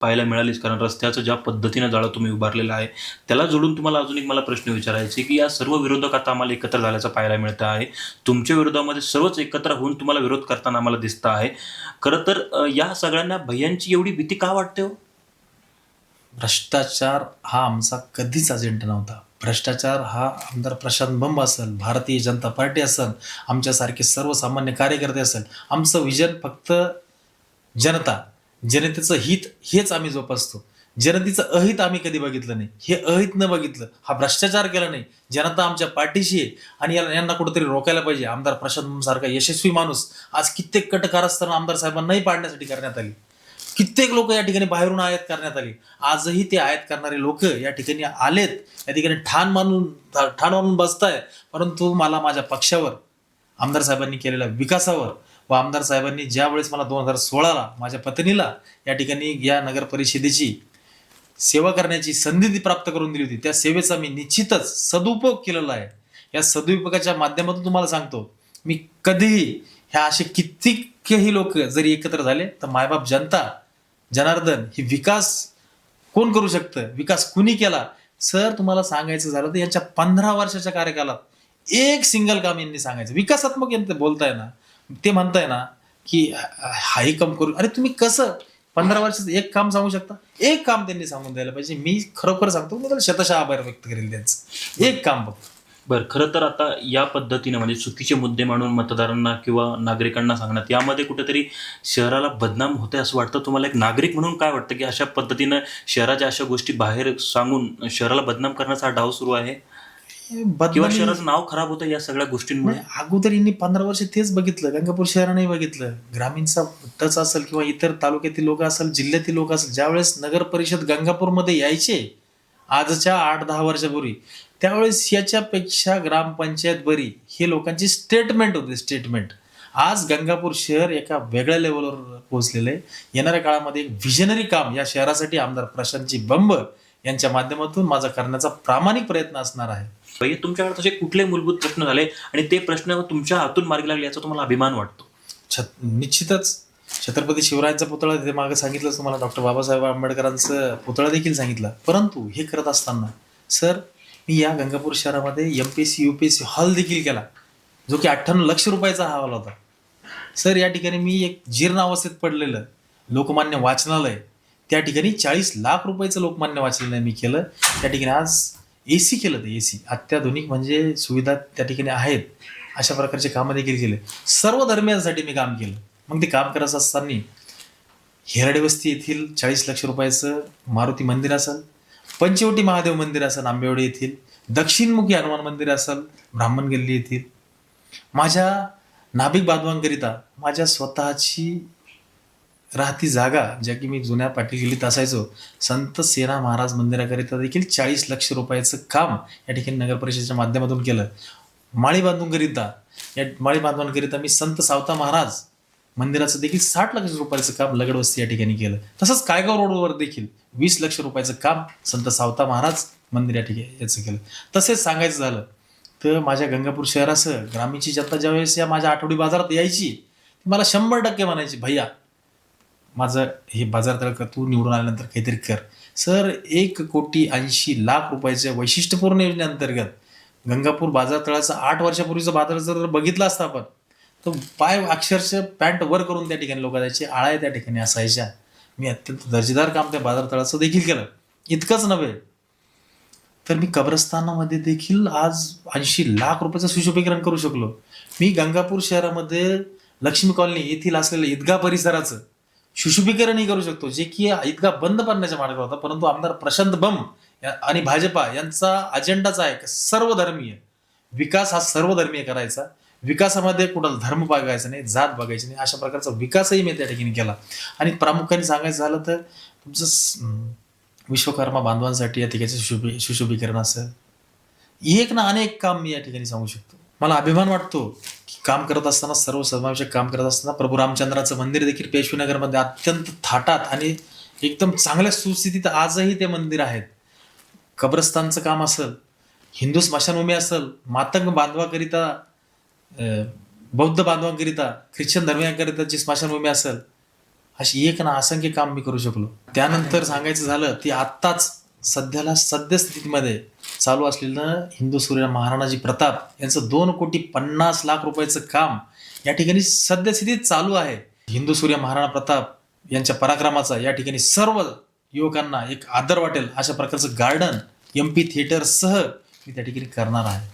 पाहायला मिळालीच कारण रस्त्याचं ज्या पद्धतीनं जाळं तुम्ही उभारलेलं आहे त्याला जोडून तुम्हाला अजून एक मला प्रश्न विचारायचे की या सर्व विरोधक आता आम्हाला एकत्र झाल्याचं पाहायला मिळतं आहे. तुमच्या विरोधामध्ये सर्वच एकत्र होऊन तुम्हाला विरोध करताना आम्हाला दिसतं आहे. खरं तर या सगळ्यांना भैयांची एवढी भीती का वाटते हो? भ्रष्टाचार हा आमचा कधीच अजेंडा नव्हता. भ्रष्टाचार हा आमदार प्रशांत बंब असेल भारतीय जनता पार्टी असेल आमच्यासारखे सर्वसामान्य कार्यकर्ते असेल आमचं विजन फक्त जनता जनतेचं हित हेच आम्ही जोपासतो. जनतेचं अहित आम्ही कधी बघितलं नाही. हे अहित न बघितलं हा भ्रष्टाचार केला नाही. जनता आमच्या पाठीशी आहे आणि याला यांना कुठेतरी रोखायला पाहिजे. आमदार प्रशांत सारखा यशस्वी माणूस आज कित्येक कटकार असताना आमदार साहेबांनाही पाडण्यासाठी करण्यात आली. कित्येक लोक या ठिकाणी बाहेरून आयात करण्यात आली. आजही ते आयात करणारे लोक या ठिकाणी आलेत. या ठिकाणी ठाण मानून ठाण मानून बसताय. परंतु मला माझ्या पक्षावर आमदार साहेबांनी केलेल्या विकासावर व आमदार साहेबांनी ज्या वेळेस मला दोन हजार सोळाला माझ्या पत्नीला या ठिकाणी या नगर परिषदेची सेवा करण्याची संधी ती प्राप्त करून दिली होती त्या सेवेचा मी निश्चितच सदुपयोग केलेला आहे. या सदुपयोगाच्या माध्यमातून तुम्हाला सांगतो मी कधीही ह्या असे कित्येकही लोक जरी एकत्र झाले तर मायबाप जनता जनार्दन ही विकास कोण करू शकतं? विकास कुणी केला? सर तुम्हाला सांगायचं झालं तर यांच्या पंधरा वर्षाच्या कार्यकालात एक सिंगल काम यांनी सांगायचं. विकासात्मक यांचं बोलताय ना ते म्हणताय ना की हाही काम करू अरे तुम्ही कसं पंधरा वर्षाचं एक काम सांगू शकता? एक काम त्यांनी सांगून द्यायला पाहिजे. मी खरोखर सांगतो मी त्याला शतशः आभार व्यक्त करेल त्यांचं. एक काम बघ. बरं खरं तर आता या पद्धतीनं म्हणजे चुकीचे मुद्दे मांडून मतदारांना किंवा नागरिकांना सांगण्यात यामध्ये कुठेतरी शहराला बदनाम होते असं वाटतं? तुम्हाला एक नागरिक म्हणून काय वाटतं की अशा पद्धतीनं शहराच्या अशा गोष्टी बाहेर सांगून शहराला बदनाम करण्याचा हा डाव सुरू आहे? किंवा शहराचं नाव खराब होतं या सगळ्या गोष्टींमुळे? अगोदर यांनी पंधरा वर्ष तेच बघितलं. गंगापूर शहराने बघितलं. ग्रामीणचा टच असेल किंवा इतर तालुक्यातील लोक असेल जिल्ह्यातील लोक असेल ज्यावेळेस नगर परिषद गंगापूरमध्ये यायचे आजच्या आठ दहा वर्षापूर्वी त्यावेळेस याच्यापेक्षा ग्रामपंचायत बरी हे लोकांची स्टेटमेंट होते स्टेटमेंट आज गंगापूर शहर एका वेगळ्या लेवलवर पोहोचलेलं आहे. येणाऱ्या काळामध्ये एक व्हिजनरी काम या शहरासाठी आमदार प्रशांतजी बंब यांच्या माध्यमातून माझा करण्याचा प्रामाणिक प्रयत्न असणार आहे. भैया तुमच्याकडे तसे कुठले मूलभूत प्रश्न झाले आणि ते प्रश्न तुमच्या हातून मार्गी लागले याचा तुम्हाला अभिमान वाटतो? छत निश्चितच. छत्रपती शिवरायांचा पुतळा तिथे मागे सांगितलं तुम्हाला डॉक्टर बाबासाहेब आंबेडकरांचं पुतळा देखील सांगितलं. परंतु हे करत असताना सर मी या गंगापूर शहरामध्ये M P C U P S C hall देखील केला जो की अठ्ठ्याण्णव लक्ष रुपयाचा हा हॉल होता. सर या ठिकाणी मी एक जीर्ण अवस्थेत पडलेलं लोकमान्य वाचनालय त्या ठिकाणी चाळीस लाख रुपयाचं लोकमान्य वाचनालय मी केलं. त्या ठिकाणी आज ए सी केलं ते ए सी अत्याधुनिक म्हणजे सुविधा त्या ठिकाणी आहेत. अशा प्रकारचे कामं देखील केले. सर्व धर्मियांसाठी मी काम केलं. मग ते काम करत असताना हिराडेवस्ती येथील चाळीस लक्ष रुपयाचं मारुती मंदिर असेल पंचवटी महादेव मंदिर असेल आंबेवडी येथील दक्षिणमुखी हनुमान मंदिर असेल ब्राह्मण गल्ली येथील. माझ्या नाभिक बांधवांकरिता माझ्या स्वतःची राहती जागा ज्या की मी जुन्या पाटील असायचो. संत सेना महाराज मंदिराकरिता देखील चाळीस लक्ष रुपयाचं काम या ठिकाणी नगर परिषदेच्या माध्यमातून केलं. माळी बांधूंकरिता या माळी बांधवांकरिता मी संत सावता महाराज मंदिराचं देखील साठ लक्ष रुपयाचं काम लगडवस्ती या ठिकाणी केलं. तसंच कायगाव रोडवर देखील वीस लक्ष रुपयाचं काम संत सावता महाराज मंदिर या ठिकाणी याचं केलं. तसेच सांगायचं झालं तर माझ्या गंगापूर शहरासह ग्रामीणची जनता ज्यावेळेस या माझ्या आठवडी बाजारात यायची मला शंभर टक्के म्हणायची भैया माझं हे बाजार तळ कर तू निवडून आल्यानंतर काहीतरी कर. सर एक कोटी ऐंशी लाख रुपयाच्या वैशिष्ट्यपूर्ण योजनेअंतर्गत गंगापूर बाजार तळाचा आठ वर्षापूर्वीचा बाजार जर बघितला असता आपण तर पाय अक्षरशः पॅन्ट वर करून त्या ठिकाणी लोक जायचे आळ्या त्या ठिकाणी असायच्या. मी अत्यंत दर्जेदार काम त्या बाजार तळाचं देखील केलं. इतकंच नव्हे तर मी कब्रस्तानामध्ये देखील आज ऐंशी लाख रुपयाचं सुशोभीकरण करू शकलो. मी गंगापूर शहरामध्ये लक्ष्मी कॉलनी येथील असलेलं ईदगा परिसराचं शुशुभीकरणही करू शकतो. जे की इतका बंद पडण्याच्या मार्गावर होता परंतु आमदार प्रशांत बम या- आणि भाजपा यांचा अजेंडाच आहे की सर्वधर्मीय विकास हा सर्वधर्मीय करायचा. विकासामध्ये कुणाला धर्म बघायचा नाही जात बघायची नाही अशा प्रकारचा विकासही मी त्या ठिकाणी केला. आणि प्रामुख्याने सांगायचं झालं तर तुमचं विश्वकर्मा बांधवांसाठी या ठिकाणी सुशोभी सुशोभीकरण असेल. एक ना अनेक काम मी या ठिकाणी सांगू शकतो. मला अभिमान वाटतो की काम करत असताना सर्व समावेशक काम करत असताना प्रभू रामचंद्राचं मंदिर देखील पेशवीनगरमध्ये अत्यंत थाटात आणि एकदम चांगल्या सुस्थितीत आजही ते मंदिर आहेत. कब्रस्तानचं काम असेल हिंदू स्मशानभूमी असेल मातंग बांधवाकरिता बौद्ध बांधवांकरिता ख्रिश्चन धर्मियांकरिता जी स्मशानभूमी असेल अशी एक ना असंख्य काम मी करू शकलो. त्यानंतर सांगायचं झालं ती आत्ताच सध्याला सद्यस्थितीमध्ये चालू असलेलं हिंदू सूर्य महाराणाजी प्रताप यांचं दोन कोटी पन्नास लाख रुपयाचं काम या ठिकाणी सद्यस्थितीत चालू आहे. हिंदू सूर्य महाराणा प्रताप यांच्या पराक्रमाचा या ठिकाणी सर्व युवकांना एक आदर वाटेल अशा प्रकारचं गार्डन एम पी थिएटरसह मी त्या ठिकाणी करणार आहे.